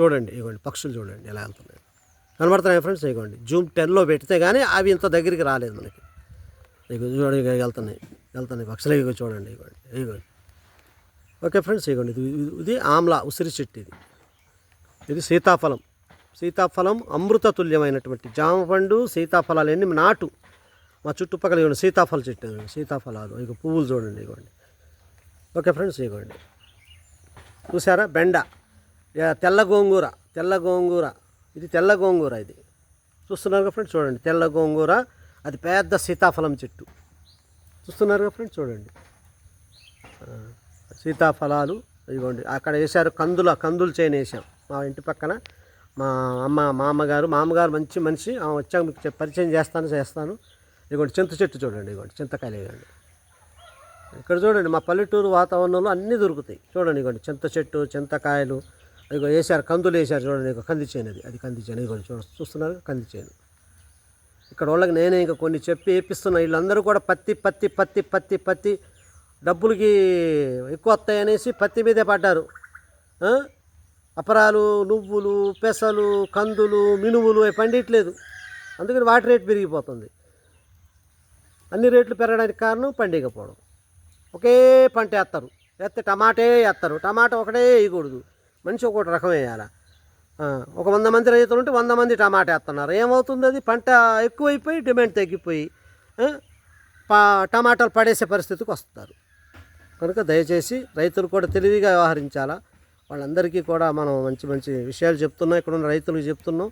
చూడండి ఇగోండి పక్షులు చూడండి ఎలా వెళ్తున్నాయి కనబడుతున్నాయి ఫ్రెండ్స్ ఇగోండి జూమ్ టెన్లో పెడితే కానీ అవి ఇంత దగ్గరికి రాలేదు మనకి. ఇక చూడండి వెళ్తున్నాయి వెళ్తున్నాయి పక్షులు. ఇగో చూడండి ఇగోండి ఇగోండి. ఓకే ఫ్రెండ్స్ ఇగోండి ఇది ఇది- ఆమ్లా ఉసిరి చెట్టు ఇది. ఇది సీతాఫలం. సీతాఫలం అమృత తుల్యమైనటువంటి జామ పండు సీతాఫలాలు ఎన్ని నాటు. మా చుట్టుపక్కల ఇవ్వండి సీతాఫల చెట్టు సీతాఫలాలు. ఇక పువ్వులు చూడండి ఇవ్వండి ఓకే ఫ్రెండ్స్ ఇవ్వండి చూసారా బెండ. తెల్ల గోంగూర తెల్ల గోంగూర. ఇది తెల్ల గోంగూర ఇది. చూస్తున్నారు కదా ఫ్రెండ్స్ చూడండి. తెల్ల గోంగూర అది పెద్ద సీతాఫలం చెట్టు. చూస్తున్నారు కదా ఫ్రెండ్స్ చూడండి. సీతాఫలాలు ఇదిగోండి. అక్కడ వేశారు కందుల కందులు చేయని వేసాం మా ఇంటి పక్కన మా అమ్మ మా అమ్మగారు మా అమ్మగారు మంచి మనిషి. ఆమె వచ్చాక మీకు పరిచయం చేస్తాను చేస్తాను. ఇదిగోండి చింత చెట్టు చూడండి ఇదిగోండి చింతకాయలు ఇవ్వండి ఇక్కడ చూడండి మా పల్లెటూరు వాతావరణంలో అన్నీ దొరుకుతాయి. చూడండి ఇదిగోండి చింత చెట్టు చింతకాయలు ఇదిగో వేసారు కందులు వేసారు చూడండి ఇక కంది చేను అది. అది కంది చేను ఇదిగో చూడ చూస్తున్నారు కంది? చేను. ఇక్కడ వాళ్ళకి నేనే ఇంకా కొన్ని చెప్పి వేపిస్తున్నా. వీళ్ళందరూ కూడా పత్తి పత్తి పత్తి పత్తి పత్తి డబ్బులకి ఎక్కువ వస్తాయి అనేసి పత్తి మీదే పడ్డారు. అపరాలు నువ్వులు పెసలు కందులు మినుములు అవి పండియట్లేదు. అందుకని వాటి రేట్ పెరిగిపోతుంది. అన్ని రేట్లు పెరగడానికి కారణం పండియకపోవడం. ఒకే పంట వేస్తారు. వేస్తే టమాటే వేస్తారు. టమాటా ఒకటే వేయకూడదు. మనిషి ఒకటి రకం వేయాలి? ఒక వంద మంది రైతులు ఉంటే వంద మంది టమాటా వేస్తున్నారు. ఏమవుతుంది అది? పంట ఎక్కువైపోయి డిమాండ్ తగ్గిపోయి పా టమాటాలు పడేసే పరిస్థితికి వస్తారు. కనుక దయచేసి రైతులు కూడా తెలివిగా వ్యవహరించాలా? వాళ్ళందరికీ కూడా మనం మంచి మంచి విషయాలు చెప్తున్నాం. ఇక్కడ ఉన్న రైతులకు చెప్తున్నాం.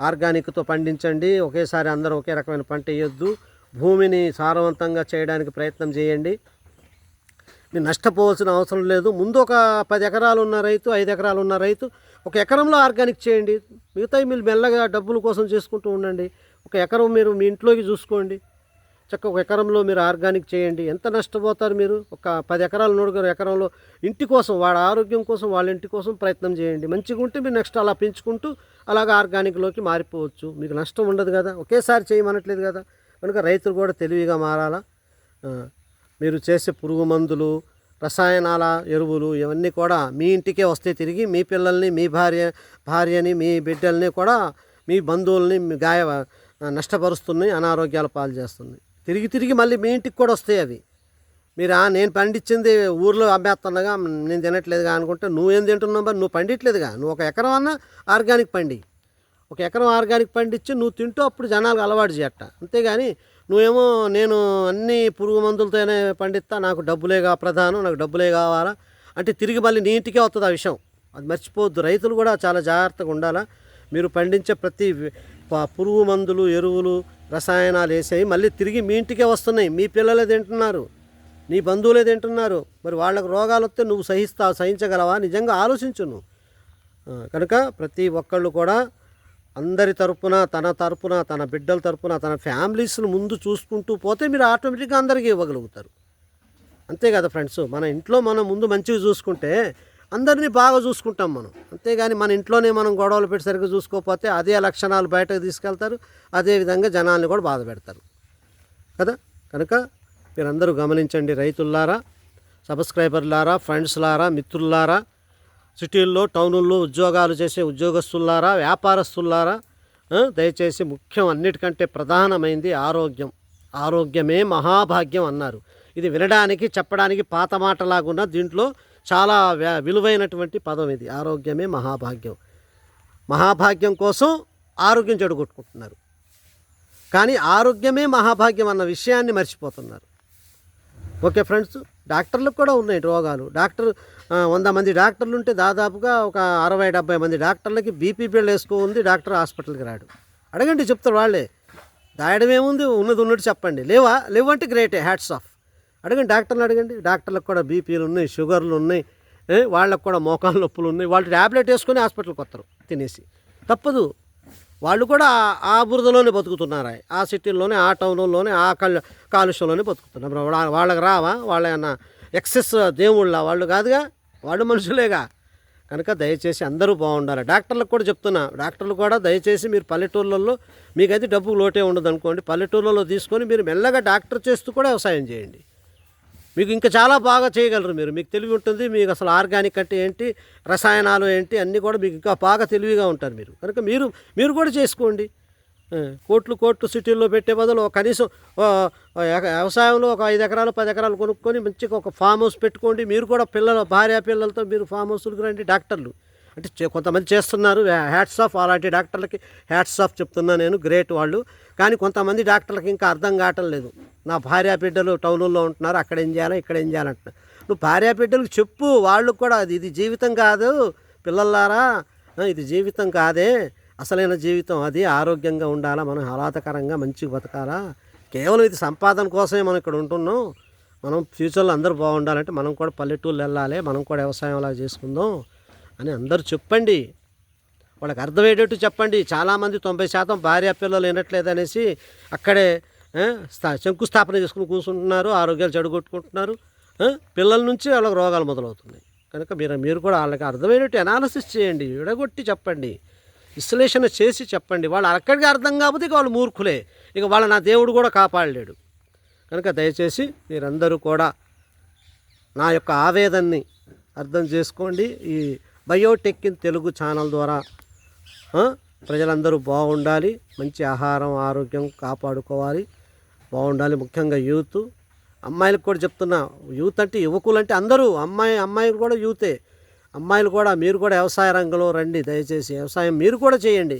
ఆర్గానిక్తో పండించండి. ఒకేసారి అందరూ ఒకే రకమైన పంట వేయొద్దు. భూమిని సారవంతంగా చేయడానికి ప్రయత్నం చేయండి. నేను నష్టపోవాల్సిన అవసరం లేదు. ముందు ఒక పది ఎకరాలు ఉన్న రైతు ఐదు ఎకరాలు ఉన్న రైతు ఒక ఎకరంలో ఆర్గానిక్ చేయండి. మిగతా మీరు మెల్లగా డబ్బుల కోసం చేసుకుంటూ ఉండండి. ఒక ఎకరం మీరు మీ ఇంట్లోకి చూసుకోండి. చక్క ఒక ఎకరంలో మీరు ఆర్గానిక్ చేయండి. ఎంత నష్టపోతారు మీరు? ఒక పది ఎకరాలు నూరు ఎకరంలో ఇంటి కోసం వాడి ఆరోగ్యం కోసం వాళ్ళ ఇంటి కోసం ప్రయత్నం చేయండి. మంచిగా ఉంటే మీరు నెక్స్ట్ అలా పెంచుకుంటూ అలాగ ఆర్గానిక్లోకి మారిపోవచ్చు. మీకు నష్టం ఉండదు కదా. ఒకేసారి చేయమనట్లేదు కదా. కనుక రైతులు కూడా తెలివిగా మారాలా? మీరు చేసే పురుగు మందులు రసాయనాల ఎరువులు ఇవన్నీ కూడా మీ ఇంటికే వస్తాయి తిరిగి మీ పిల్లల్ని మీ భార్య భార్యని మీ బిడ్డల్ని కూడా మీ బంధువుల్ని మీ గాయ నష్టపరుస్తున్నాయి అనారోగ్యాల పాలు చేస్తుంది తిరిగి తిరిగి మళ్ళీ మీ ఇంటికి కూడా వస్తాయి అవి. మీరు నేను పండించింది ఊర్లో అమ్మేస్తున్నాగా నేను తినట్లేదుగా అనుకుంటే నువ్వేం తింటున్నావు మరి? నువ్వు పండిట్లేదుగా నువ్వు ఒక ఎకరం అన్నా ఆర్గానిక్ పండి ఒక ఎకరం ఆర్గానిక్ పండించి నువ్వు తింటూ అప్పుడు జనాలకు అలవాటు చేయట. అంతేగాని నువ్వేమో నేను అన్ని పురుగు మందులతోనే పండిస్తా నాకు డబ్బులేగా ప్రధానం నాకు డబ్బులే కావాలా? అంటే తిరిగి మళ్ళీ నీటికే వస్తుంది ఆ విషయం? అది మర్చిపోవద్దు. రైతులు కూడా చాలా జాగ్రత్తగా ఉండాలా? మీరు పండించే ప్రతి పురుగు మందులు ఎరువులు రసాయనాలు వేసేవి మళ్ళీ తిరిగి మీ ఇంటికే వస్తున్నాయి. మీ పిల్లలే తింటున్నారు. నీ బంధువులే తింటున్నారు. మరి వాళ్ళకు రోగాలు వస్తే నువ్వు సహిస్తావు సహించగలవా? నిజంగా ఆలోచించు నువ్వు. కనుక ప్రతి ఒక్కళ్ళు కూడా అందరి తరపున తన తరపున తన బిడ్డల తరపున తన ఫ్యామిలీస్ను ముందు చూసుకుంటూ పోతే మీరు ఆటోమేటిక్గా అందరికీ ఇవ్వగలుగుతారు. అంతే కదా ఫ్రెండ్స్? మన ఇంట్లో మనం ముందు మంచిగా చూసుకుంటే అందరినీ బాగా చూసుకుంటాం మనం. అంతేగాని మన ఇంట్లోనే మనం గొడవలు పెట్టి సరిగ్గా చూసుకోకపోతే అదే లక్షణాలు బయటకు తీసుకెళ్తారు. అదేవిధంగా జనాల్ని కూడా బాధ పెడతారు. కదా? కనుక మీరందరూ గమనించండి రైతుల్లారా సబ్స్క్రైబర్లారా ఫ్రెండ్స్లారా మిత్రులారా సిటీల్లో టౌనుల్లో ఉద్యోగాలు చేసే ఉద్యోగస్తులారా వ్యాపారస్తులారా దయచేసి ముఖ్యం అన్నిటికంటే ప్రధానమైంది ఆరోగ్యం. ఆరోగ్యమే మహాభాగ్యం అన్నారు. ఇది వినడానికి చెప్పడానికి పాత మాటలాగున్న దీంట్లో చాలా విలువైనటువంటి పదం ఇది. ఆరోగ్యమే మహాభాగ్యం. మహాభాగ్యం కోసం ఆరోగ్యం చెడగొట్టుకుంటున్నారు కానీ ఆరోగ్యమే మహాభాగ్యం అన్న విషయాన్ని మర్చిపోతున్నారు. ఓకే ఫ్రెండ్స్ డాక్టర్లకు కూడా ఉన్నాయి రోగాలు. డాక్టర్ వంద మంది డాక్టర్లు ఉంటే దాదాపుగా ఒక అరవై డెబ్బై మంది డాక్టర్లకి బీపీ బిల్ వేసుకో ఉంది డాక్టర్ హాస్పిటల్కి రాడు. అడగండి చెప్తారు వాళ్ళే. దాయడం ఏముంది? ఉన్నది ఉన్నట్టు చెప్పండి. లేవా? లేవంటే గ్రేటే హ్యాట్స్ ఆఫ్. అడగండి డాక్టర్ని అడగండి. డాక్టర్లకు కూడా బీపీలు ఉన్నాయి షుగర్లు ఉన్నాయి వాళ్ళకు కూడా మోకాలు నొప్పులు ఉన్నాయి. వాళ్ళు ట్యాబ్లెట్ వేసుకొని హాస్పిటల్కి వస్తారు తినేసి. తప్పదు. వాళ్ళు కూడా ఆ- బురదలోనే బతుకుతున్నారా ఆ సిటీల్లోనే ఆ టౌన్లోనే ఆ కల్ కాలుష్యంలోనే బతుకుతున్నారు. వాళ్ళకి రావా? వాళ్ళ ఏమన్నా ఎక్సెస్ దేవుళ్ళ వాళ్ళు కాదుగా? వాళ్ళు మనుషులేగా. కనుక దయచేసి అందరూ బాగుండాలి. డాక్టర్లకు కూడా చెప్తున్నా డాక్టర్లు కూడా దయచేసి మీరు పల్లెటూర్లలో మీకైతే డబ్బు లోటే ఉండదు అనుకోండి పల్లెటూళ్ళలో తీసుకొని మీరు మెల్లగా డాక్టర్ చేస్తూ కూడా వ్యవసాయం చేయండి. మీకు ఇంకా చాలా బాగా చేయగలరు మీరు. మీకు తెలివి ఉంటుంది మీకు అసలు ఆర్గానిక్ అంటే ఏంటి రసాయనాలు ఏంటి అన్నీ కూడా మీకు ఇంకా బాగా తెలివిగా ఉంటారు మీరు. కనుక మీరు మీరు కూడా చేసుకోండి. కోట్లు కోట్లు సిటీల్లో పెట్టే బదులు కనీసం ఎక- వ్యవసాయంలో ఒక ఐదు ఎకరాలు పది ఎకరాలు కొనుక్కొని మంచిగా ఒక ఫామ్ హౌస్ పెట్టుకోండి. మీరు కూడా పిల్లల భార్య పిల్లలతో మీరు ఫామ్ హౌస్లకు రండి డాక్టర్లు. అంటే చే- కొంతమంది చేస్తున్నారు హ్యాట్స్ ఆఫ్ అలాంటి డాక్టర్లకి హ్యాట్స్ ఆఫ్ చెప్తున్నా నేను గ్రేట్ వాళ్ళు. కానీ కొంతమంది డాక్టర్లకి ఇంకా అర్థం కావటం లేదు. నా భార్య బిడ్డలు టౌన్లో ఉంటున్నారు అక్కడ ఏం చేయాలి ఇక్కడ ఏం చేయాలంటున్నారు నువ్వు భార్య బిడ్డలకు చెప్పు వాళ్ళకు కూడా అది ఇది జీవితం కాదు. పిల్లలారా ఇది జీవితం కాదే. అసలైన జీవితం అది. ఆరోగ్యంగా ఉండాలా మనం ఆహ్లాదకరంగా మంచిగా బతకాలా? కేవలం ఇది సంపాదన కోసమే మనం ఇక్కడ ఉంటున్నాం. మనం ఫ్యూచర్లో అందరూ బాగుండాలంటే మనం కూడా పల్లెటూళ్ళు వెళ్ళాలి మనం కూడా వ్యవసాయం అలా చేసుకుందాం అని అందరూ చెప్పండి. వాళ్ళకి అర్థమయ్యేటట్టు చెప్పండి. చాలామంది తొంభై శాతం భార్య పిల్లలు వినట్లేదు అనేసి అక్కడే స్థా- శంకుస్థాపన చేసుకుని కూర్చుంటున్నారు ఆరోగ్యాలు చెడగొట్టుకుంటున్నారు. పిల్లల నుంచి వాళ్ళకి రోగాలు మొదలవుతున్నాయి. కనుక మీరు మీరు కూడా వాళ్ళకి అర్థమయ్యేటట్టు అనాలసిస్ చేయండి విడగొట్టి చెప్పండి. విశ్లేషణ చేసి చెప్పండి. వాళ్ళు అక్కడికి అర్థం కాకపోతే ఇక వాళ్ళు మూర్ఖులే. ఇక వాళ్ళ నా దేవుడు కూడా కాపాడలేడు. కనుక దయచేసి మీరందరూ కూడా నా యొక్క ఆవేదనని అర్థం చేసుకోండి. ఈ బయోటెక్ ఇన్ తెలుగు ఛానల్ ద్వారా ప్రజలందరూ బాగుండాలి. మంచి ఆహారం ఆరోగ్యం కాపాడుకోవాలి. బాగుండాలి ముఖ్యంగా యూత్. అమ్మాయిలకు కూడా చెప్తున్నా యూత్ అంటే యువకులు అంటే అందరూ అమ్మాయి అమ్మాయిలు కూడా యూతే. అమ్మాయిలు కూడా మీరు కూడా వ్యవసాయ రంగంలో రండి దయచేసి. వ్యవసాయం మీరు కూడా చేయండి.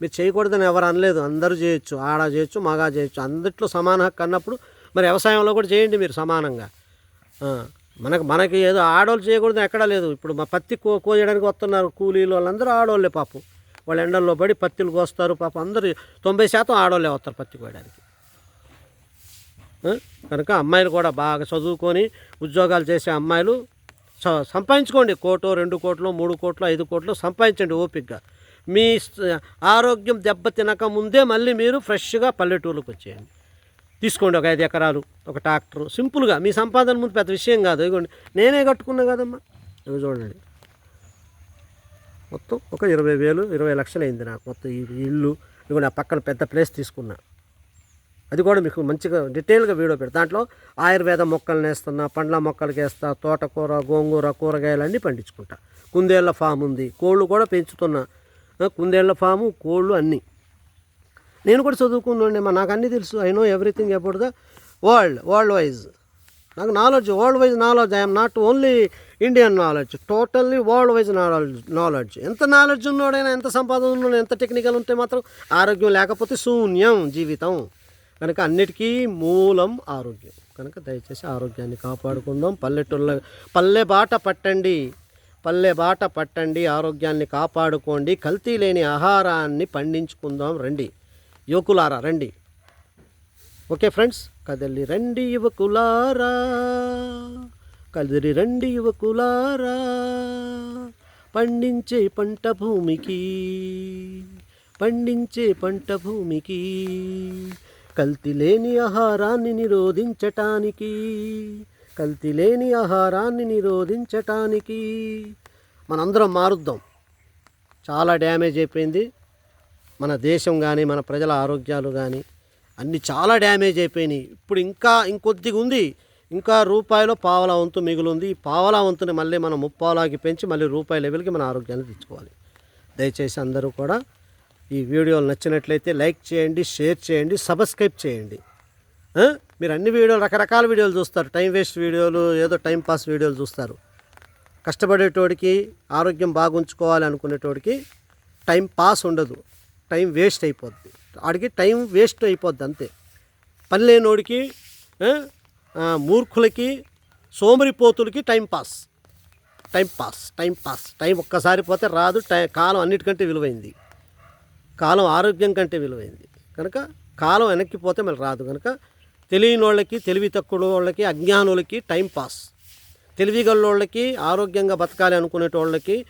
మీరు చేయకూడదని ఎవరు అనలేదు. అందరూ చేయొచ్చు. ఆడ చేయొచ్చు మగా చేయొచ్చు. అందరిలో సమాన హక్కు అన్నప్పుడు మరి వ్యవసాయంలో కూడా చేయండి మీరు సమానంగా. మనకు మనకి ఏదో ఆడవాళ్ళు చేయకూడదు ఎక్కడా లేదు. ఇప్పుడు మా పత్తి కో కోయడానికి వస్తున్నారు కూలీలు వాళ్ళందరూ ఆడవాళ్ళే పాపం. వాళ్ళు ఎండల్లో పడి పత్తిలు కోస్తారు పాపం. అందరూ తొంభై శాతం ఆడవాళ్ళే వస్తారు పత్తి కోయడానికి. కనుక అమ్మాయిలు కూడా బాగా చదువుకొని ఉద్యోగాలు చేసే అమ్మాయిలు సంపాదించుకోండి. కోటో రెండు కోట్లు మూడు కోట్లు ఐదు కోట్లు సంపాదించండి ఓపికగా మీ ఆరోగ్యం దెబ్బ తినక ముందే మళ్ళీ మీరు ఫ్రెష్గా పల్లెటూరులకు వచ్చేయండి. తీసుకోండి ఒక ఐదు ఎకరాలు ఒక ట్రాక్టర్. సింపుల్గా. మీ సంపాదన ముందు పెద్ద విషయం కాదు. ఇదిగోండి. నేనే కట్టుకున్నా కదమ్మా. ఇవి చూడండి. మొత్తం ఒక ఇరవై వేలు ఇరవై లక్షలు అయింది నాకు. మొత్తం ఈ ఇల్లు. ఇదిగోండి ఆ పక్కన పెద్ద ప్లేస్ తీసుకున్నా. అది కూడా మీకు మంచిగా డీటెయిల్గా వీడియో పెడతా. దాంట్లో ఆయుర్వేద మొక్కలు వేస్తున్నా పండ్ల మొక్కలకి వేస్తా తోటకూర గోంగూర కూరగాయలు అన్నీ పండించుకుంటా. కుందేళ్ళ ఫామ్ ఉంది. కోళ్ళు కూడా పెంచుతున్నా. కుందేళ్ళ ఫాము కోళ్ళు అన్నీ. నేను కూడా చదువుకున్నాండి మా నాకు అన్నీ తెలుసు. I know everything about the world world wise నాకు knowledge world wise knowledge I'm not only Indian knowledge totally world wise knowledge knowledge ఎంత నాలెడ్జ్ ఉన్నోడైనా ఎంత సంపాదన ఉన్నాడు ఎంత టెక్నికల్ ఉంటే మాత్రం ఆరోగ్యం లేకపోతే శూన్యం జీవితం. కనుక అన్నిటికీ మూలం ఆరోగ్యం. కనుక దయచేసి ఆరోగ్యాన్ని కాపాడుకుందాం. పల్లెటూళ్ళ పల్లె బాట పట్టండి. పల్లె బాట పట్టండి. ఆరోగ్యాన్ని కాపాడుకోండి. కల్తీ లేని ఆహారాన్ని పండించుకుందాం. రండి. యువకులారా రండి. ఓకే ఫ్రెండ్స్ కదలి రండి యువకులారా. కదిరి రండి యువకులారా. పండించే పంట భూమికి పండించే పంట భూమికి కల్తీ లేని ఆహారాన్ని నిరోధించటానికి కల్తీ లేని ఆహారాన్ని నిరోధించటానికి మనందరం మారుద్దాం. చాలా డ్యామేజ్ అయిపోయింది. మన దేశం కానీ మన ప్రజల ఆరోగ్యాలు కానీ అన్నీ చాలా డ్యామేజ్ అయిపోయినాయి. ఇప్పుడు ఇంకా ఇంకొద్దిగా ఉంది. ఇంకా రూపాయలో పావలా వంతు మిగులుంది. ఈ పావలా వంతుని మళ్ళీ మనం ముప్పావలాకి పెంచి మళ్ళీ రూపాయి లెవెల్కి మన ఆరోగ్యాన్ని తెచ్చుకోవాలి. దయచేసి అందరూ కూడా ఈ వీడియోలు నచ్చినట్లయితే లైక్ చేయండి షేర్ చేయండి సబ్స్క్రైబ్ చేయండి. మీరు అన్ని వీడియోలు రకరకాల వీడియోలు చూస్తారు. టైం వేస్ట్ వీడియోలు ఏదో టైం పాస్ వీడియోలు చూస్తారు. కష్టపడేటోడికి ఆరోగ్యం బాగుంచుకోవాలి అనుకునేటోడికి టైం పాస్ ఉండదు. టైం వేస్ట్ అయిపోద్ది. ఆడికి టైం వేస్ట్ అయిపోద్ది అంతే. పని లేనోడికి మూర్ఖులకి సోమరిపోతులకి time pass. Time pass time pass. Time ఒక్కసారి పోతే రాదు. టై కాలం అన్నిటికంటే విలువైంది. కాలం ఆరోగ్యం కంటే విలువైంది. కనుక కాలం వెనక్కిపోతే మళ్ళీ రాదు. కనుక తెలియని వాళ్ళకి తెలివి తక్కువ వాళ్ళకి అజ్ఞానులకి టైం పాస్. తెలివిగల్లోళ్ళకి ఆరోగ్యంగా బతకాలి అనుకునేటోళ్ళకి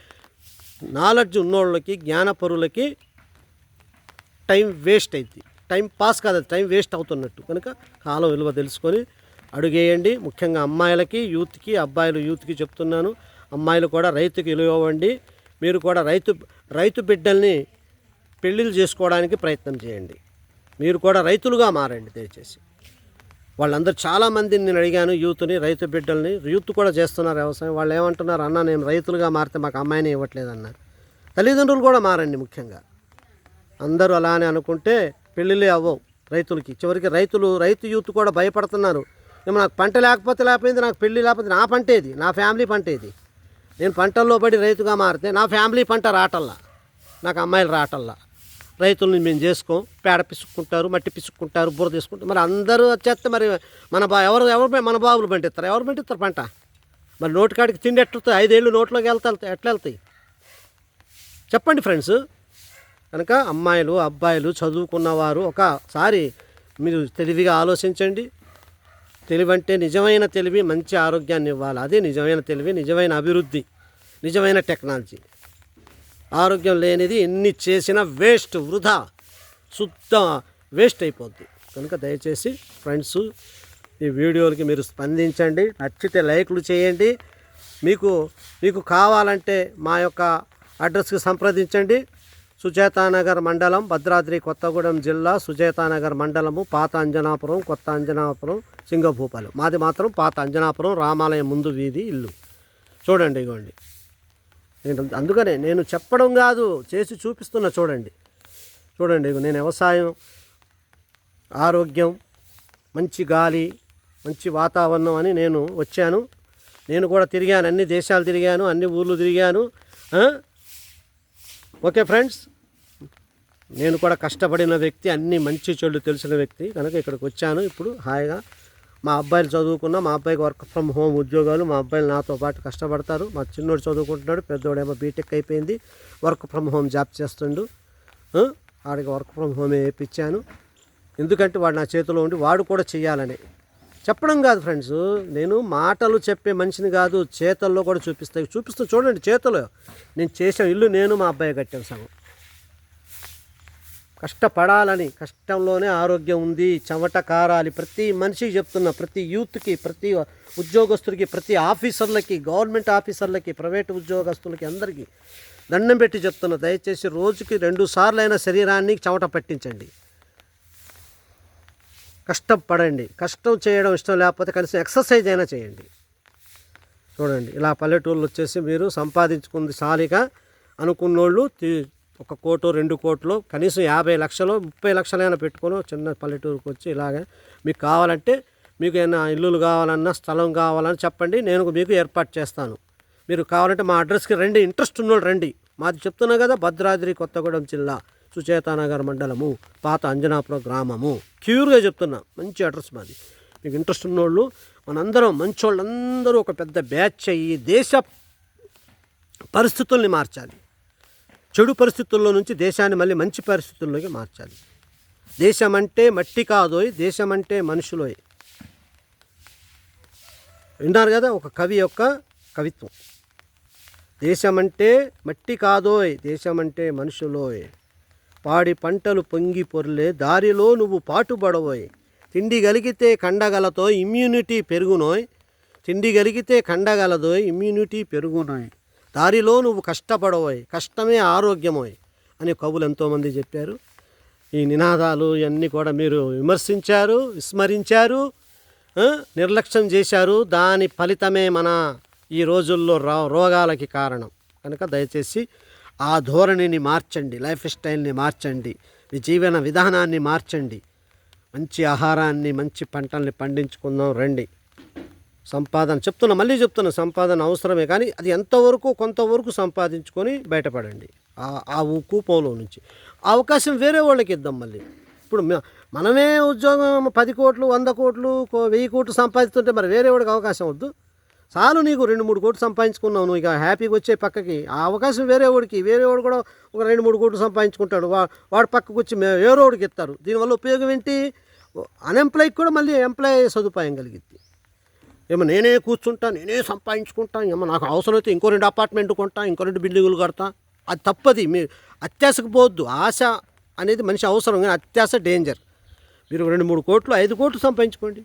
నాలెడ్జ్ ఉన్నోళ్ళకి జ్ఞానపరులకి టైం వేస్ట్ అయింది టైం పాస్ కాదు అది. టైం వేస్ట్ అవుతున్నట్టు. కనుక కాలం విలువ తెలుసుకొని అడుగేయండి. ముఖ్యంగా అమ్మాయిలకి యూత్కి అబ్బాయిలు యూత్కి చెప్తున్నాను. అమ్మాయిలు కూడా రైతుకి విలువ ఇవ్వండి. మీరు కూడా రైతు రైతు బిడ్డల్ని పెళ్ళిళ్ళు చేసుకోవడానికి ప్రయత్నం చేయండి. మీరు కూడా రైతులుగా మారండి దయచేసి. వాళ్ళందరూ చాలామందిని నేను అడిగాను యూత్ని రైతు బిడ్డల్ని. యూత్ కూడా చేస్తున్నారు వ్యవసాయం. వాళ్ళు ఏమంటున్నారు అన్న నేను రైతులుగా మారితే మాకు అమ్మాయిని ఇవ్వట్లేదు అన్నారు. తల్లిదండ్రులు కూడా మారండి ముఖ్యంగా. అందరూ అలానే అనుకుంటే పెళ్ళిళ్ళే అవ్వవు రైతులకి. చివరికి రైతులు రైతు యూత్ కూడా భయపడుతున్నారు. నాకు పంట లేకపోతే లేకపోయింది నాకు పెళ్ళి లేకపోతే నా పంట ఏది నా ఫ్యామిలీ పంట ఏది నేను పంటల్లో పడి రైతుగా మారితే నా ఫ్యామిలీ పంట రాటల్లా నాకు అమ్మాయిలు రాటల్లా. రైతుల్ని మేము చేసుకోం. పేడ పిసుక్కుంటారు మట్టి పిసుక్కుంటారు బుర్ర తీసుకుంటారు మరి అందరూ వచ్చేస్తే మరి మన బా ఎవరు ఎవరు మన బాబులు పండిస్తారు? ఎవరు పండిస్తారు పంట? మరి నోటికాడికి తిండి ఎట్లుతాయి ఐదేళ్ళు నోట్లోకి వెళ్తా ఎట్లా వెళ్తాయి? చెప్పండి ఫ్రెండ్స్. కనుక అమ్మాయిలు అబ్బాయిలు చదువుకున్నవారు ఒకసారి మీరు తెలివిగా ఆలోచించండి. తెలివి అంటే నిజమైన తెలివి మంచి ఆరోగ్యాన్ని ఇవ్వాలి. అదే నిజమైన తెలివి నిజమైన అభివృద్ధి నిజమైన టెక్నాలజీ. ఆరోగ్యం లేనిది ఎన్ని చేసినా వేస్ట్ వృధా. శుద్ధ వేస్ట్ అయిపోద్ది. కనుక దయచేసి ఫ్రెండ్స్ ఈ వీడియోలకి మీరు స్పందించండి నచ్చితే లైక్లు చేయండి. మీకు మీకు కావాలంటే మా యొక్క అడ్రస్కి సంప్రదించండి. సుచేతానగర్ మండలం భద్రాద్రి కొత్తగూడెం జిల్లా సుచేతానగర్ మండలము పాత అంజనాపురం కొత్త అంజనాపురం సింగభూపాలు. మాది మాత్రం పాత అంజనాపురం రామాలయం ముందు వీధి ఇల్లు. చూడండి ఇగోండి. నేను అందుకనే నేను చెప్పడం కాదు చేసి చూపిస్తున్నా చూడండి. చూడండి నేను వ్యవసాయం ఆరోగ్యం మంచి గాలి మంచి వాతావరణం అని నేను వచ్చాను. నేను కూడా తిరిగాను అన్ని దేశాలు తిరిగాను అన్ని ఊర్లు తిరిగాను. Okay friends? నేను కూడా కష్టపడిన వ్యక్తి అన్ని మంచి చెడు తెలిసిన వ్యక్తి. కనుక ఇక్కడికి వచ్చాను ఇప్పుడు హాయిగా. మా అబ్బాయిలు చదువుకున్న మా అబ్బాయికి వర్క్ ఫ్రమ్ హోమ్ ఉద్యోగాలు మా అబ్బాయిలు నాతో పాటు కష్టపడతారు. మా చిన్నోడు చదువుకుంటున్నాడు పెద్దోడేమో బీటెక్ అయిపోయింది వర్క్ ఫ్రమ్ హోమ్ జాబ్ చేస్తుండు. వాడికి ఆడికి వర్క్ ఫ్రమ్ హోమే వేయించాను ఎందుకంటే వాడు నా చేతిలో ఉండి వాడు కూడా చేయాలని చెప్పడం కాదు ఫ్రెండ్స్ నేను మాటలు చెప్పే మనిషిని కాదు చేతల్లో కూడా చూపిస్తాయి చూపిస్తూ చూడండి చేతలో. నేను చేసాం ఇల్లు నేను మా అబ్బాయి కట్టాను సగం. కష్టపడాలని కష్టంలోనే ఆరోగ్యం ఉంది చెమట కారాలి. ప్రతి మనిషికి చెప్తున్నా ప్రతి యూత్కి ప్రతి ఉద్యోగస్తులకి ప్రతి ఆఫీసర్లకి గవర్నమెంట్ ఆఫీసర్లకి ప్రైవేట్ ఉద్యోగస్తులకి అందరికీ దండం పెట్టి చెప్తున్నా దయచేసి రోజుకి రెండు సార్లు అయినా శరీరాన్ని చెమట పట్టించండి. కష్టపడండి. కష్టం చేయడం ఇష్టం లేకపోతే కనీసం ఎక్సర్సైజ్ అయినా చేయండి. చూడండి ఇలా పల్లెటూళ్ళు వచ్చేసి మీరు సంపాదించుకుంది సాలిగా అనుకున్నోళ్ళు తీ- ఒక కోటు రెండు కోట్లు కనీసం యాభై లక్షలు ముప్పై లక్షలైనా పెట్టుకొని చిన్న పల్లెటూరుకి వచ్చి ఇలాగే మీకు కావాలంటే మీకు ఏమైనా ఇల్లులు కావాలన్నా స్థలం కావాలని చెప్పండి నేను మీకు ఏర్పాటు చేస్తాను. మీరు కావాలంటే మా అడ్రస్కి రండి ఇంట్రెస్ట్ ఉన్నోళ్ళు రండి. మాది చెప్తున్నా కదా భద్రాద్రి కొత్తగూడెం జిల్లా సుచేతానగర్ మండలము పాత అంజనాపురం గ్రామము. క్యూర్గా చెప్తున్నా మంచి అడ్రస్ మాది. మీకు ఇంట్రెస్ట్ ఉన్నోళ్ళు మనందరం మంచోళ్ళందరూ ఒక పెద్ద బ్యాచ్ అయ్యి దేశ పరిస్థితుల్ని మార్చాలి. చెడు పరిస్థితుల్లో నుంచి దేశాన్ని మళ్ళీ మంచి పరిస్థితుల్లోకి మార్చాలి. దేశం అంటే మట్టి కాదోయ్ దేశం అంటే మనుషులోయ్. విన్నారు కదా ఒక కవి యొక్క కవిత్వం. దేశం అంటే మట్టి కాదోయ్ దేశం అంటే మనుషులోయ్. పాడి పంటలు పొంగి పొర్లే దారిలో నువ్వు పాటుబడవోయ్ తిండి కలిగితే కండగలతో ఇమ్యూనిటీ పెరుగునోయ్. తిండి కలిగితే కండగలదోయ్ ఇమ్యూనిటీ పెరుగునోయ్. దారిలో నువ్వు కష్టపడవోయ్ కష్టమే ఆరోగ్యమోయ్ అని కవులు ఎంతోమంది చెప్పారు. ఈ నినాదాలు ఇవన్నీ కూడా మీరు విమర్శించారు విస్మరించారు నిర్లక్ష్యం చేశారు. దాని ఫలితమే మన ఈ రోజుల్లో రోగాలకి కారణం. కనుక దయచేసి ఆ ధోరణిని మార్చండి లైఫ్ స్టైల్ని మార్చండి మీ జీవన విధానాన్ని మార్చండి. మంచి ఆహారాన్ని మంచి పంటల్ని పండించుకుందాం రండి. సంపాదన చెప్తున్నా మళ్ళీ చెప్తున్నా సంపాదన అవసరమే కానీ అది ఎంతవరకు కొంతవరకు సంపాదించుకొని బయటపడండి. ఆ- కూపంలో నుంచి. అవకాశం వేరే వాళ్ళకి ఇద్దాం మళ్ళీ. ఇప్పుడు మ- మనమే ఉద్యోగం పది కోట్లు వంద కోట్లు కో- వెయ్యి కోట్లు సంపాదిస్తుంటే మరి వేరే వాడికి అవకాశం వద్దు. చాలు నీకు రెండు మూడు కోట్లు సంపాదించుకున్నావు నువ్వు ఇక హ్యాపీగా వచ్చే పక్కకి. ఆ అవకాశం వేరే వాడికి వేరే వాడు కూడా ఒక రెండు మూడు కోట్లు సంపాదించుకుంటాడు. వా వాడు పక్కకు వచ్చి వేరే వాడికి ఇస్తారు. దీనివల్ల ఉపయోగం ఏంటి? అన్ఎంప్లాయ్కి కూడా మళ్ళీ ఎంప్లాయ్ సదుపాయం కలిగిద్ది. ఏమో నేనే కూర్చుంటా నేనే సంపాదించుకుంటా ఏమో నాకు అవసరమైతే ఇంకో రెండు అపార్ట్మెంట్ కొంటా ఇంకో రెండు బిల్డింగులు కడతా. అది తప్పది. మీరు అత్యాశకు పోవద్దు. ఆశ అనేది మనిషి అవసరం కానీ అత్యాశ డేంజర్ మీరు రెండు మూడు కోట్లు ఐదు కోట్లు సంపాదించుకోండి.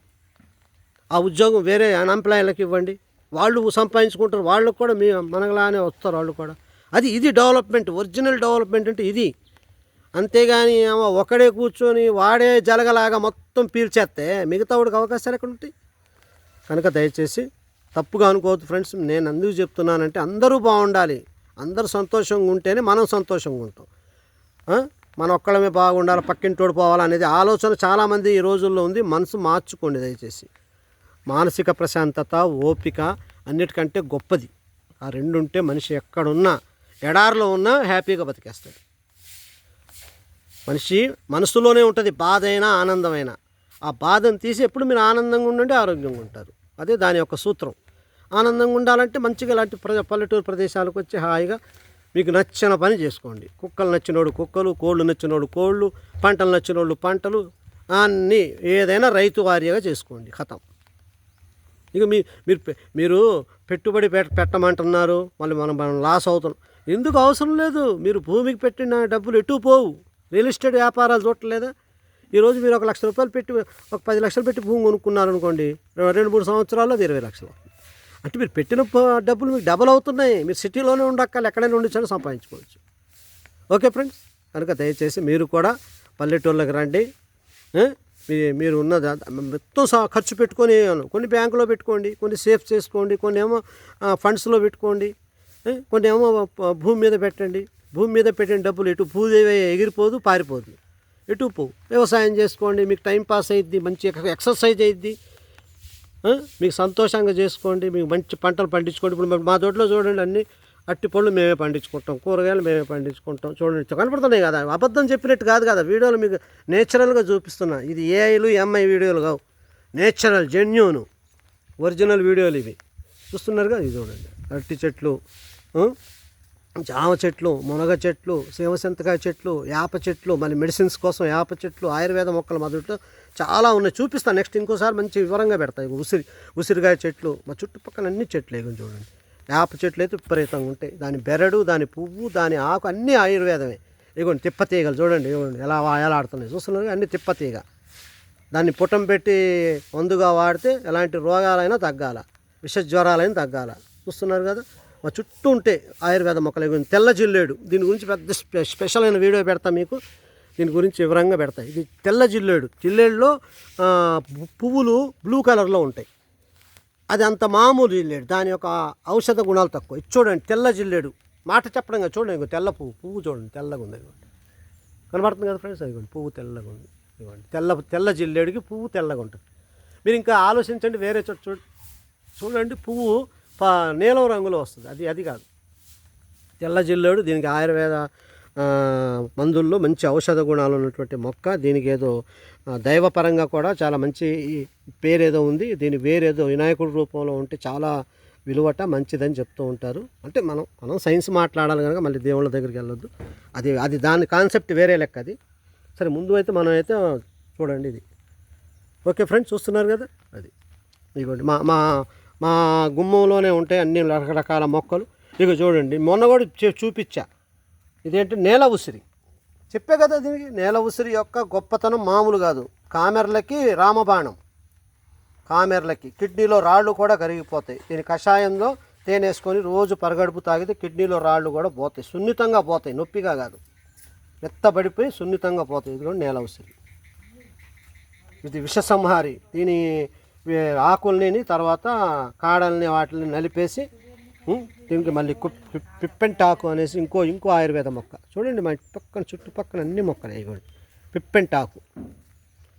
ఆ ఉద్యోగం వేరే అన్ఎంప్లాయీలకు ఇవ్వండి. వాళ్ళు సంపాదించుకుంటారు వాళ్ళకు కూడా మీ మనలానే వస్తారు వాళ్ళు కూడా. అది ఇది డెవలప్మెంట్ ఒరిజినల్ డెవలప్మెంట్ అంటే ఇది. అంతేగాని ఏమో ఒకడే కూర్చొని వాడే జలగలాగా మొత్తం పీల్చేస్తే మిగతా వాడికి అవకాశాలు ఎక్కడ ఉంటాయి కనుక దయచేసి తప్పుగా అనుకోవద్దు ఫ్రెండ్స్. నేను అందుకు చెప్తున్నానంటే అందరూ బాగుండాలి. అందరూ సంతోషంగా ఉంటేనే మనం సంతోషంగా ఉంటాం. మనం మన ఒక్కళ్ళమే బాగుండాలి పక్కింటోడు పోవాలనేది ఆలోచన చాలామంది ఈ రోజుల్లో ఉంది. మనసు మార్చుకోండి దయచేసి. మానసిక ప్రశాంతత ఓపిక అన్నిటికంటే గొప్పది. ఆ రెండు ఉంటే మనిషి ఎక్కడున్నా ఎడారిలో ఉన్నా హ్యాపీగా బతికేస్తాడు. మనిషి మనసులోనే ఉంటుంది బాధ అయినా ఆనందమైనా. ఆ బాధను తీసి ఎప్పుడు మీరు ఆనందంగా ఉండండి ఆరోగ్యంగా ఉంటారు. అదే దాని యొక్క సూత్రం. ఆనందంగా ఉండాలంటే మంచిగా ఇలాంటి ప్ర పల్లెటూరు ప్రదేశాలకు వచ్చి హాయిగా మీకు నచ్చిన పని చేసుకోండి. కుక్కలు నచ్చినోడు కుక్కలు కోళ్ళు నచ్చినోడు కోళ్ళు పంటలు నచ్చినోళ్ళు పంటలు అన్నీ ఏదైనా రైతు వారీగా చేసుకోండి. కథం ఇక మీ మీరు మీరు పెట్టుబడి పెట్ట పెట్టమంటున్నారు మళ్ళీ మనం మనం లాస్ అవుతున్నాం. ఎందుకు అవసరం లేదు? మీరు భూమికి పెట్టిన డబ్బులు ఎటు పోవు? రియల్ ఎస్టేట్ వ్యాపారాలు చూడలేదా ఈరోజు మీరు ఒక లక్ష రూపాయలు పెట్టి ఒక పది లక్షలు పెట్టి భూమి కొనుక్కున్నారనుకోండి రెండు మూడు సంవత్సరాల్లో అది ఇరవై లక్షలు. అంటే మీరు పెట్టిన ప- డబ్బులు మీకు డబల్ అవుతున్నాయి. మీరు సిటీలోనే ఉండక్కలు ఎక్కడైనా ఉండొచ్చని సంపాదించుకోవచ్చు. Okay friends? కనుక దయచేసి మీరు కూడా పల్లెటూళ్ళకి రండి. మీ మీరు ఉన్న మొత్తం ఖర్చు పెట్టుకొని కొన్ని బ్యాంకులో పెట్టుకోండి కొన్ని సేఫ్ చేసుకోండి కొన్ని ఏమో ఫండ్స్లో పెట్టుకోండి. కొన్ని ఏమో భూమి మీద పెట్టండి. భూమి మీద పెట్టిన డబ్బులు ఎటు భూదేవి ఎగిరిపోదు పారిపోదు. ఎటు పోవు? వ్యవసాయం చేసుకోండి మీకు టైం పాస్ అయ్యిద్ది మంచి ఎక్సర్సైజ్ అయ్యిద్ది మీకు సంతోషంగా చేసుకోండి మీకు మంచి పంటలు పండించుకోండి. ఇప్పుడు మా- తోటలో చూడండి అన్ని అట్టి పళ్ళు మేమే పండించుకుంటాం కూరగాయలు మేమే పండించుకుంటాం. చూడండి కనపడుతున్నాయి కదా అబద్ధం చెప్పినట్టు కాదు కదా వీడియోలు మీకు నేచురల్గా చూపిస్తున్నా. ఇది ఏఐలు ఎంఐ వీడియోలు కావు. నేచురల్ జెన్యూను ఒరిజినల్ వీడియోలు ఇవి. చూస్తున్నారు కదా ఇది చూడండి అరటి చెట్లు జామ చెట్లు మునగ చెట్లు సేవసింతకాయ చెట్లు యాప చెట్లు మళ్ళీ మెడిసిన్స్ కోసం యాప చెట్లు ఆయుర్వేద మొక్కలు మొదట్లో చాలా ఉన్నాయి. చూపిస్తాను నెక్స్ట్ ఇంకోసారి మంచి వివరంగా పెడతాయి ఉసిరి ఉసిరికాయ చెట్లు మా చుట్టుపక్కల అన్ని చెట్లు ఇగో చూడండి. యాప చెట్లు అయితే విపరీతంగా ఉంటాయి. దాని బెరడు దాని పువ్వు దాని ఆకు అన్నీ ఆయుర్వేదమే. ఇగోండి తిప్పతీగలు చూడండి ఇగోండి ఎలా ఎలా ఆడుతున్నాయి చూస్తున్నారు అన్ని తిప్పతీగ. దాన్ని పుటం పెట్టి మందుగా వాడితే ఎలాంటి రోగాలైనా తగ్గాల. విష జ్వరాలైనా తగ్గాల. చూస్తున్నారు కదా? మా చుట్టూ ఉంటే ఆయుర్వేద మొక్కలు ఇవి తెల్ల జిల్లేడు. దీని గురించి పెద్ద స్పె స్పెషల్ అయిన వీడియో పెడతా మీకు. దీని గురించి వివరంగా పెడతాయి ఇది తెల్ల జిల్లేడు. జిల్లేడులో పువ్వులు బ్లూ కలర్లో ఉంటాయి. అది అంత మామూలు జిల్లేడు. దాని యొక్క ఔషధ గుణాలు తక్కువ. ఇది చూడండి తెల్ల జిల్లేడు. మాట చెప్పడం చూడండి ఇంకో తెల్ల పువ్వు. పువ్వు చూడండి తెల్లగా ఉంది ఇదిగోండి కనబడుతుంది కదా ఫ్రెండ్స్? అదిగోండి పువ్వు తెల్లగా ఉంది. ఇదిగోండి తెల్ల తెల్ల జిల్లేడికి పువ్వు తెల్లగా ఉంటుంది. మీరు ఇంకా ఆలోచించండి వేరే చోట చూడండి పువ్వు నీలం రంగులో వస్తుంది. అది అది కాదు. తెల్ల జిల్లేడు దీనికి ఆయుర్వేద మందుల్లో మంచి ఔషధ గుణాలు ఉన్నటువంటి మొక్క దీనికి ఏదో దైవపరంగా కూడా చాలా మంచి పేరేదో ఉంది. దీని వేరేదో వినాయకుడి రూపంలో ఉంటే చాలా విలువట మంచిదని చెప్తూ ఉంటారు. అంటే మనం మనం సైన్స్ మాట్లాడాలి కనుక మళ్ళీ దేవుళ్ళ దగ్గరికి వెళ్ళొద్దు. అది అది దాని కాన్సెప్ట్ వేరే లెక్క అది. సరే ముందు అయితే మనం అయితే చూడండి ఇది. ఓకే ఫ్రెండ్స్ చూస్తున్నారు కదా? అది. ఇదిగోండి మా మా మా గుమ్మంలోనే ఉంటాయి అన్ని రకరకాల మొక్కలు. ఇక చూడండి మొన్న కూడా చూ- చూపించా. ఇదేంటి? నేల ఉసిరి. చెప్పే కదా దీనికి? నేల ఉసిరి యొక్క గొప్పతనం మామూలు కాదు. కామెర్లకి రామబాణం. కామెర్లకి. కిడ్నీలో రాళ్ళు కూడా కరిగిపోతాయి. దీని కషాయంలో తేనె వేసుకొని రోజు పరగడుపు తాగితే కిడ్నీలో రాళ్ళు కూడా పోతాయి. సున్నితంగా పోతాయి. నొప్పిగా కాదు. మెత్తబడిపోయి సున్నితంగా పోతాయి. ఇది కూడా నేల ఉసిరి. ఇది విషసంహారి. దీని ఆకుల్ని తర్వాత కాడల్ని వాటిని నలిపేసి దీనికి మళ్ళీ కు- పి- ఆకు అనేసి ఇంకో ఇంకో ఆయుర్వేద మొక్క. చూడండి మా పక్కన చుట్టుపక్కల అన్ని మొక్కలు ఇవ్వండి. పిప్పెంటాకు.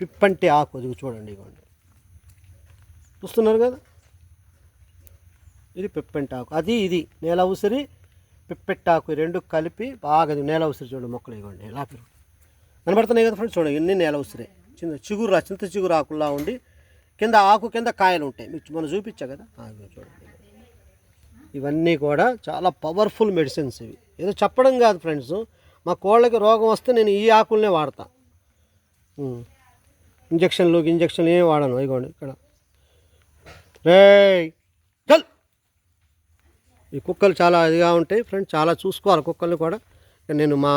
పిప్పంటి ఆకు అది చూడండి ఇవ్వండి. చూస్తున్నారు కదా? ఇది పిప్పెంటాకు. అది ఇది. నేల ఉసిరి పిప్పెట్టాకు రెండు కలిపి బాగా నేల ఉసిరి చూడండి మొక్కలు ఇవ్వండి. ఎలా పెరుగు. కనబడుతున్నాయి కదా ఫ్రెండ్స్? చూడండి ఎన్ని నేల ఉసిరే. చిన్న చిగురు చింత చిగురు ఆకుల్లా ఉండి కింద ఆకు కింద కాయలు ఉంటాయి మీకు మనం చూపించా కదా? ఆ, చూడండి. ఇవన్నీ కూడా చాలా పవర్ఫుల్ మెడిసిన్స్ ఇవి. ఏదో చెప్పడం కాదు ఫ్రెండ్స్. మా కోళ్ళకి రోగం వస్తే నేను ఈ ఆకులనే వాడతా. ఇంజక్షన్లు ఇంజక్షన్లు ఏమి వాడను. ఇగోండి ఇక్కడ. రే చల్! ఈ కుక్కలు చాలా ఇదిగా ఉంటాయి ఫ్రెండ్స్. చాలా చూసుకోవాలి కుక్కల్ని కూడా. నేను మా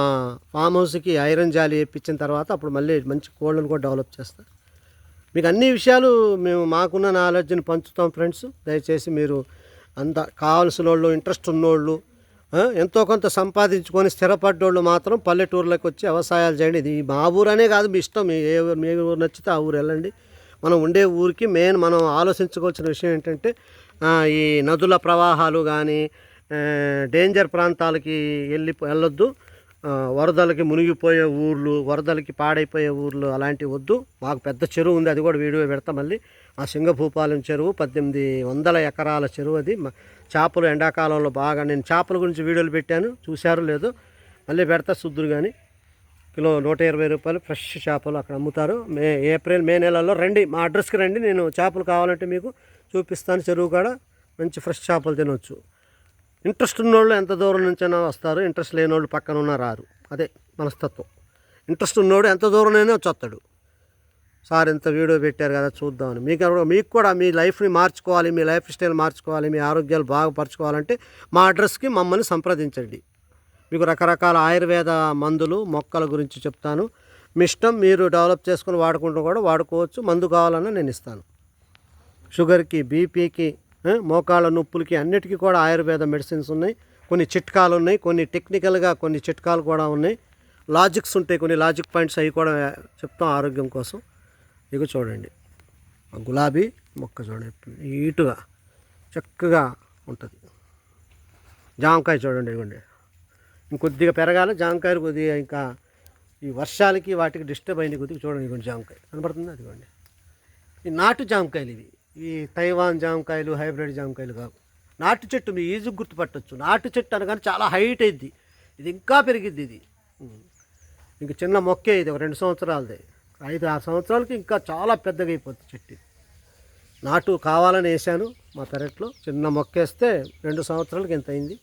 ఫామ్ హౌస్కి ఐరన్ జాలి వేయించిన తర్వాత అప్పుడు మళ్ళీ మంచి కోళ్ళను కూడా డెవలప్ చేస్తాను మీకు అన్ని విషయాలు మేము మాకున్న నాలెడ్జ్ని పంచుతాం ఫ్రెండ్స్. దయచేసి మీరు అంత కావాల్సిన వాళ్ళు ఇంట్రెస్ట్ ఉన్నోళ్ళు ఎంతో కొంత సంపాదించుకొని స్థిరపడ్డోళ్ళు మాత్రం పల్లెటూర్లకు వచ్చి వ్యవసాయాలు చేయండి. ఇది మా ఊరనే కాదు మీ ఇష్టం. మీ ఏ ఊరు మీ ఊరు నచ్చితే ఆ ఊరు వెళ్ళండి. మనం ఉండే ఊరికి మెయిన్ మనం ఆలోచించుకోవాల్సిన విషయం ఏంటంటే ఈ నదుల ప్రవాహాలు కానీ డేంజర్ ప్రాంతాలకి వెళ్ళి వెళ్ళొద్దు. వరదలకి మునిగిపోయే ఊర్లు వరదలకి పాడైపోయే ఊర్లు అలాంటివి వద్దు. మాకు పెద్ద చెరువు ఉంది అది కూడా వీడియో పెడతా మళ్ళీ. ఆ సింగభూపాలెం చెరువు పద్దెనిమిది వందల ఎకరాల చెరువు అది. చేపలు ఎండాకాలంలో బాగా నేను చేపల గురించి వీడియోలు పెట్టాను చూశారు లేదో. మళ్ళీ పెడతా శుద్ధులు కానీ కిలో నూట ఇరవై రూపాయలు ఫ్రెష్ చేపలు అక్కడ అమ్ముతారు. మే ఏప్రిల్ మే నెలలో రండి మా అడ్రస్కి రండి నేను చేపలు కావాలంటే మీకు చూపిస్తాను చెరువు కాడ. మంచి ఫ్రెష్ చేపలు తినవచ్చు ఇంట్రెస్ట్ ఉన్నోళ్ళు ఎంత దూరం నుంచైనా వస్తారు ఇంట్రెస్ట్ లేని వాళ్ళు పక్కన ఉన్న రారు. అదే మనస్తత్వం. ఇంట్రెస్ట్ ఉన్నోడు ఎంత దూరంలోనే వచ్చేస్తాడు. సార్ ఇంత వీడియో పెట్టారు కదా చూద్దామని. మీకు మీకు కూడా మీ లైఫ్ని మార్చుకోవాలి మీ లైఫ్ స్టైల్ మార్చుకోవాలి మీ ఆరోగ్యాలు బాగుపరచుకోవాలంటే మా అడ్రస్కి మమ్మల్ని సంప్రదించండి. మీకు రకరకాల ఆయుర్వేద మందులు మొక్కల గురించి చెప్తాను. మీ ఇష్టం మీరు డెవలప్ చేసుకుని వాడుకుంటూ కూడా వాడుకోవచ్చు. మందు కావాలన్నా నేను ఇస్తాను. షుగర్కి బీపీకి మోకాళ్ళ నొప్పులకి అన్నిటికీ కూడా ఆయుర్వేద మెడిసిన్స్ ఉన్నాయి. కొన్ని చిట్కాలు ఉన్నాయి కొన్ని టెక్నికల్గా కొన్ని చిట్కాలు కూడా ఉన్నాయి. లాజిక్స్ ఉంటాయి కొన్ని లాజిక్ పాయింట్స్ అవి కూడా చెప్తాం ఆరోగ్యం కోసం. ఇక చూడండి. గులాబీ మొక్క చూడండి. నీటుగా చక్కగా ఉంటుంది. జామకాయ చూడండి ఇవ్వండి ఇంకొద్దిగా పెరగాలి. జామకాయలు కొద్దిగా ఇంకా ఈ వర్షాలకి వాటికి డిస్టర్బ్ అయిన కొద్దిగా చూడండి ఇవ్వండి జామకాయ. కనబడుతుంది అదిగోండి. ఈ నాటు జామకాయలు ఇవి. ఈ తైవాన్ జామకాయలు హైబ్రిడ్ జామకాయలు కావు. నాటు చెట్టు మీ ఈజీ గుర్తుపట్టచ్చు. నాటు చెట్టు అనగానే చాలా హైట్ అయింది. ఇది ఇంకా పెరిగిద్ది ఇది. ఇంక చిన్న మొక్కే ఇది ఒక రెండు సంవత్సరాలది. ఐదు ఆరు సంవత్సరాలకి ఇంకా చాలా పెద్దగా అయిపోతుంది చెట్టు నాటు కావాలని వేసాను మా పెరట్లో. చిన్న మొక్క వేస్తే రెండు సంవత్సరాలకి ఎంత అయింది?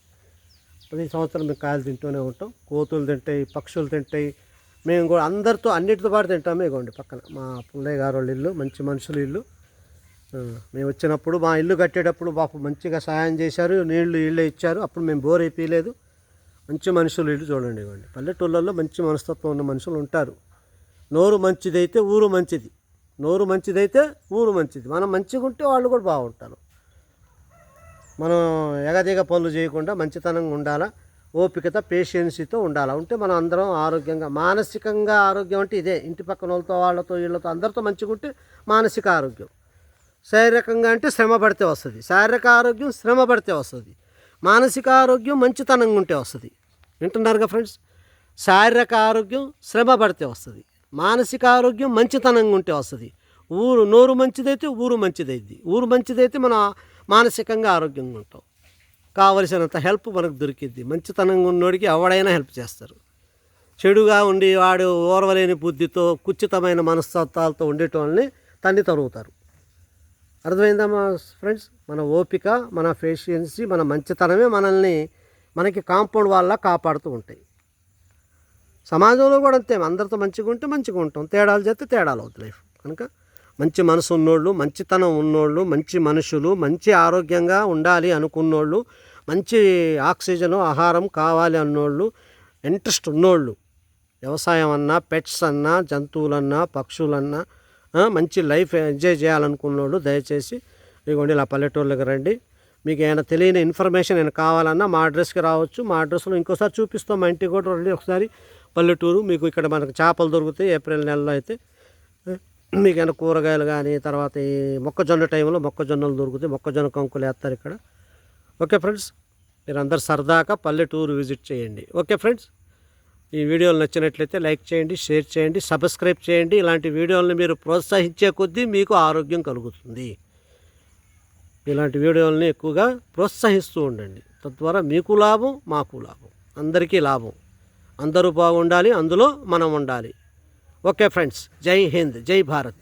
ప్రతి సంవత్సరం మేము కాయలు తింటూనే ఉంటాం. కోతులు తింటాయి పక్షులు తింటాయి. మేము కూడా అందరితో అన్నిటితో పాటు తింటామే ఇగోండి పక్కన మా పుల్లయ్య గారు వాళ్ళ ఇల్లు మంచి మనుషుల ఇల్లు. మేము వచ్చినప్పుడు మా ఇల్లు కట్టేటప్పుడు బాపు మంచిగా సాయం చేశారు నీళ్ళు ఇళ్ళే ఇచ్చారు. అప్పుడు మేము బోర్ అయిపోయలేదు. మంచి మనుషులు ఇల్లు చూడండి ఇవ్వండి. పల్లెటూళ్ళల్లో మంచి మనస్తత్వం ఉన్న మనుషులు ఉంటారు. నోరు మంచిదైతే ఊరు మంచిది. నోరు మంచిదైతే ఊరు మంచిది. మనం మంచిగా ఉంటే వాళ్ళు కూడా బాగుంటారు. మనం ఎగదిగ పనులు చేయకుండా మంచితనంగా ఉండాలా? ఓపికత పేషెన్సీతో ఉండాలా? ఉంటే మనం అందరం ఆరోగ్యంగా మానసికంగా ఆరోగ్యం అంటే ఇదే. ఇంటి పక్కన వాళ్ళతో వాళ్ళతో వీళ్ళతో అందరితో మంచిగా ఉంటే మానసిక ఆరోగ్యం. శారీరకంగా అంటే శ్రమ పడితే వస్తుంది. శారీరక ఆరోగ్యం శ్రమ పడితే వస్తుంది. మానసిక ఆరోగ్యం మంచితనంగా ఉంటే వస్తుంది. వింటున్నారుగా ఫ్రెండ్స్ శారీరక ఆరోగ్యం శ్రమ పడితే వస్తుంది. మానసిక ఆరోగ్యం మంచితనంగా ఉంటే వస్తుంది. ఊరు నోరు మంచిదైతే ఊరు మంచిదైద్ది. ఊరు మంచిదైతే మనం మానసికంగా ఆరోగ్యంగా ఉంటాం. కావలసినంత హెల్ప్ మనకు దొరికిద్ది. మంచితనంగా ఉన్నోడికి ఎవడైనా హెల్ప్ చేస్తారు. చెడుగా ఉండి వాడు ఓర్వలేని బుద్ధితో కుచితమైన మనస్తత్వాలతో ఉండేటోళ్ళని తన్ని తరుగుతారు. అర్థమైందా మా ఫ్రెండ్స్ మన ఓపిక మన పేషియన్సీ మన మంచితనమే మనల్ని మనకి కాంపౌండ్ వాళ్ళ కాపాడుతూ ఉంటాయి. సమాజంలో కూడా అంతే అందరితో మంచిగా ఉంటే మంచిగా ఉంటాం. తేడాలు చేస్తే తేడాలు అవుతుంది లైఫ్. కనుక మంచి మనసు ఉన్నోళ్ళు మంచితనం ఉన్నోళ్ళు మంచి మనుషులు మంచి ఆరోగ్యంగా ఉండాలి అనుకున్నోళ్ళు మంచి ఆక్సిజన్ ఆహారం కావాలి అన్నోళ్ళు ఇంట్రెస్ట్ ఉన్నోళ్ళు వ్యవసాయం అన్నా పెట్స్ అన్నా జంతువులన్నా పక్షులన్నా మంచి లైఫ్ ఎంజాయ్ చేయాలనుకున్నోళ్ళు దయచేసి ఇదిగోండి ఇలా పల్లెటూళ్ళకి రండి. మీకు ఏమైనా తెలియని ఇన్ఫర్మేషన్ ఏమైనా కావాలన్నా మా అడ్రస్కి రావచ్చు. మా అడ్రస్లో ఇంకోసారి చూపిస్తాం. మా ఇంటికి కూడా రండి. ఒకసారి పల్లెటూరు మీకు ఇక్కడ మనకు చేపలు దొరుకుతాయి. ఏప్రిల్ నెలలో అయితే మీకు ఏమైనా కూరగాయలు కానీ తర్వాత ఈ మొక్కజొన్న టైంలో మొక్కజొన్నలు దొరుకుతాయి. మొక్కజొన్న కంకులు వేస్తారు ఇక్కడ. ఓకే ఫ్రెండ్స్ మీరు అందరు సరదాగా పల్లెటూరు విజిట్ చేయండి. Okay friends. ఈ వీడియోలు నచ్చినట్లయితే లైక్ చేయండి షేర్ చేయండి సబ్స్క్రైబ్ చేయండి. ఇలాంటి వీడియోలను మీరు ప్రోత్సహించే కొద్దీ మీకు ఆరోగ్యం కలుగుతుంది. ఇలాంటి వీడియోలని ఎక్కువగా ప్రోత్సహిస్తూ ఉండండి. తద్వారా మీకు లాభం మాకు లాభం. అందరికీ లాభం. అందరూ బాగుండాలి అందులో మనం ఉండాలి. ఓకే ఫ్రెండ్స్ జై హింద్ జై భారత్.